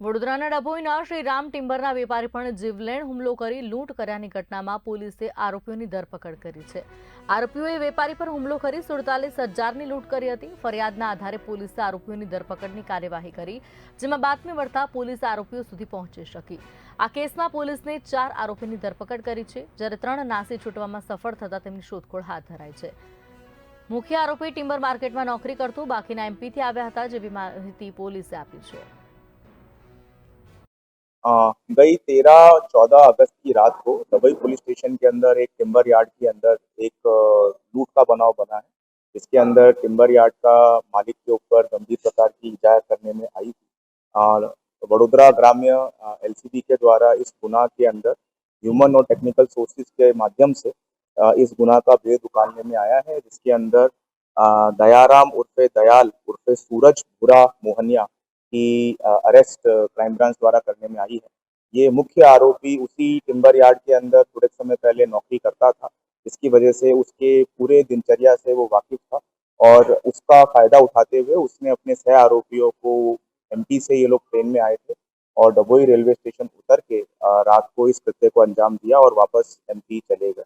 વડોદરાના ડભોઈના શ્રી રામ ટિમ્બરના વેપારી પણ જીવલેણ હુમલો કરી લૂંટ કર્યાની ઘટનામાં પોલીસે આરોપીઓની ધરપકડ કરી છે. આરોપીઓએ વેપારી પર હુમલો કરી સુડતાલીસ હજારની લૂંટ કરી હતી. ફરિયાદના આધારે પોલીસે આરોપીઓની ધરપકડની કાર્યવાહી કરી, જેમાં બાતમી મળતા પોલીસ આરોપીઓ સુધી પહોંચી શકી. આ કેસમાં પોલીસને ચાર આરોપીની ધરપકડ કરી છે, જ્યારે ત્રણ નાસી છૂટવામાં સફળ થતા તેમની શોધખોળ હાથ ધરાઈ છે. મુખ્ય આરોપી ટિમ્બર માર્કેટમાં નોકરી કરતો બાકીના એમપીથી આવ્યા હતા, જેવી માહિતી પોલીસે આપી છે. गई तेरह चौदह अगस्त की रात को दबई पुलिस स्टेशन के अंदर एक टिम्बर यार्ड के अंदर एक लूट का बनाव बना है, जिसके अंदर टिम्बर यार्ड का मालिक के ऊपर गंभीर प्रकार की इजाया करने में आई थी। और वडोदरा ग्राम्य एलसीबी के द्वारा इस गुना के अंदर ह्यूमन और टेक्निकल सोर्सेज के माध्यम से इस गुना का भेद उकालने में आया है, जिसके अंदर दयाराम उर्फे दयाल उर्फे सूरज बुरा मोहनिया की अरेस्ट क्राइम ब्रांच द्वारा करने में आई है। ये मुख्य आरोपी उसी टिम्बर यार्ड के अंदर थोड़े समय पहले नौकरी करता था, जिसकी वजह से उसके पूरे दिनचर्या से वो वाकिफ था और उसका फ़ायदा उठाते हुए उसने अपने सह आरोपियों को एमपी से ये लोग ट्रेन में आए थे और डबोई रेलवे स्टेशन उतर के रात को इस कृत्य को अंजाम दिया और वापस एमपी चले गए।